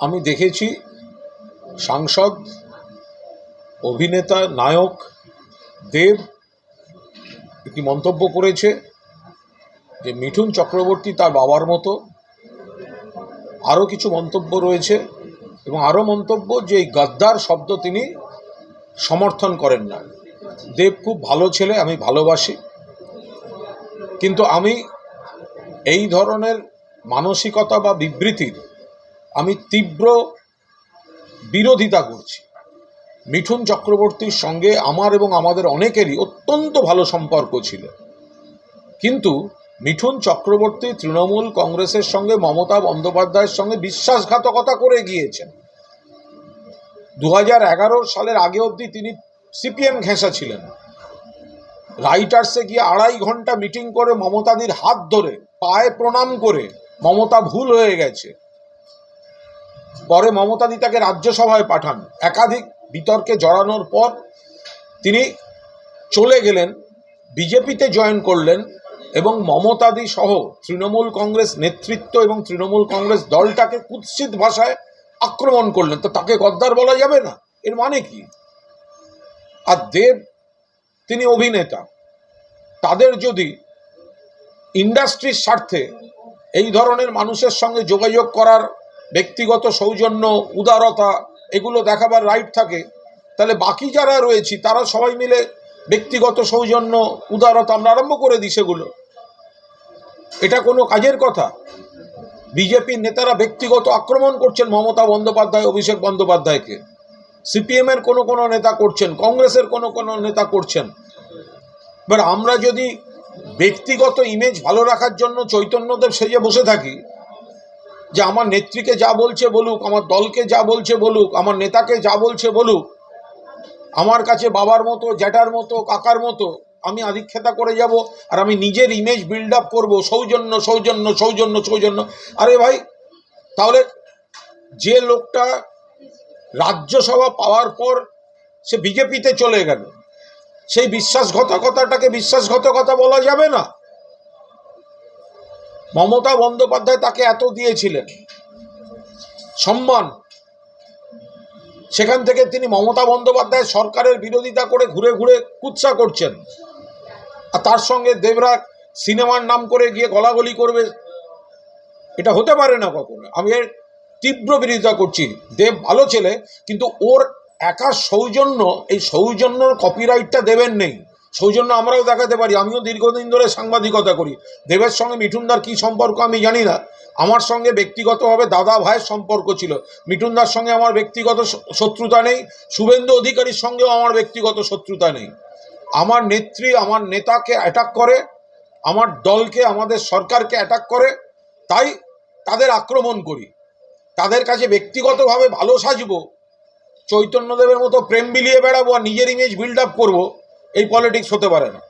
আমি দেখেছি সাংসদ, অভিনেতা, নায়ক দেব একটি মন্তব্য করেছে যে মিঠুন চক্রবর্তী তার বাবার মতো। আরও কিছু মন্তব্য রয়েছে এবং আরও মন্তব্য যে এই গাদ্দার শব্দ তিনি সমর্থন করেন না। দেব খুব ভালো ছেলে, আমি ভালোবাসি। কিন্তু আমি এই ধরনের মানসিকতা বা বিবৃতির আমি তীব্র বিরোধিতা করছি। মিঠুন চক্রবর্তীর সঙ্গে আমার এবং আমাদের অনেকেরই অত্যন্ত ভালো সম্পর্ক ছিল। কিন্তু মিঠুন চক্রবর্তী তৃণমূল কংগ্রেসের সঙ্গে মমতা বন্দ্যোপাধ্যায়ের সঙ্গে বিশ্বাসঘাতকতা করে গিয়েছেন। দু হাজার এগারো সালের আগে অবধি তিনি সিপিএম ঘেঁষা ছিলেন। রাইটার্সে গিয়ে আড়াই ঘণ্টা মিটিং করে মমতাদির হাত ধরে পায়ে প্রণাম করে মমতা ভুল হয়ে গেছে। পরে মমতাদি তাকে রাজ্যসভায় পাঠান। একাধিক বিতর্কে জড়ানোর পর তিনি চলে গেলেন, বিজেপিতে জয়েন করলেন এবং মমতাদি সহ তৃণমূল কংগ্রেস নেতৃত্ব এবং তৃণমূল কংগ্রেস দলটাকে কুৎসিত ভাষায় আক্রমণ করলেন। তো তাকে গদ্দার বলা যাবে না? এর মানে কি? আর দেব, তিনি অভিনেতা। তাদের যদি ইন্ডাস্ট্রির স্বার্থে এই ধরনের মানুষের সঙ্গে যোগাযোগ করার ব্যক্তিগত সৌজন্য, উদারতা, এগুলো দেখাবার রাইট থাকে। তাহলে বাকি যারা রয়েছি, তারা সবাই মিলে ব্যক্তিগত সৌজন্য, উদারতা আমরা আরম্ভ করে দিই সেগুলো। এটা কোনো কাজের কথা। বিজেপির নেতারা ব্যক্তিগত আক্রমণ করছেন মমতা বন্দ্যোপাধ্যায়, অভিষেক বন্দ্যোপাধ্যায়কে। সিপিএমের কোনো কোনো নেতা করছেন, কংগ্রেসের কোনো কোনো নেতা করছেন। এবার আমরা যদি ব্যক্তিগত ইমেজ ভালো রাখার জন্য চৈতন্যদেব সেজে বসে থাকি যে আমার নেত্রীকে যা বলছে বলুক, আমার দলকে যা বলছে বলুক, আমার নেতাকে যা বলছে বলুক, আমার কাছে বাবার মতো, জ্যাঠার মতো, কাকার মতো, আমি আধিক্ষেতা করে যাব আর আমি নিজের ইমেজ বিল্ড আপ করব, সৌজন্য সৌজন্য সৌজন্য সৌজন্য। আরে ভাই, তাহলে যে লোকটা রাজ্যসভা পাওয়ার পর সে বিজেপিতে চলে গেল, সেই বিশ্বাসঘাতকতাটাকে বিশ্বাসঘাতকতা বলা যাবে না? মমতা বন্দ্যোপাধ্যায় তাকে এত দিয়েছিলেন। সম্মান। সেখান থেকে তিনি মমতা বন্দ্যোপাধ্যায় সরকারের বিরোধিতা করে ঘুরে ঘুরে কুৎসা করছেন। আর তার সঙ্গে দেবরাজ সিনেমার নাম করে গিয়ে গলাগলি করবে। এটা হতে পারে না কখনো। আমি এর তীব্র বিরোধিতা করছি। দেব ভালো ছেলে, কিন্তু ওর একা সৌজন্য, এই সৌজন্যর কপিরাইটটা দেবেন নেই। সৌজন্য আমরাও দেখাতে পারি। আমিও দীর্ঘদিন ধরে সাংবাদিকতা করি। দেবের সঙ্গে মিঠুনদার কী সম্পর্ক আমি জানি না। আমার সঙ্গে ব্যক্তিগতভাবে দাদা ভাইয়ের সম্পর্ক ছিল। মিঠুনদার সঙ্গে আমার ব্যক্তিগত শত্রুতা নেই। শুভেন্দু অধিকারীর সঙ্গেও আমার ব্যক্তিগত শত্রুতা নেই। আমার নেত্রী আমার নেতাকে অ্যাটাক করে, আমার দলকে, আমাদের সরকারকে অ্যাটাক করে, তাই তাদের আক্রমণ করি। তাদের কাছে ব্যক্তিগতভাবে ভালো সাজবো। চৈতন্যদেবের মতো প্রেম বিলিয়ে বেড়াবো আর নিজের ইমেজ বিল্ড আপ করব। এই পলিটিক্স হতে পারে না।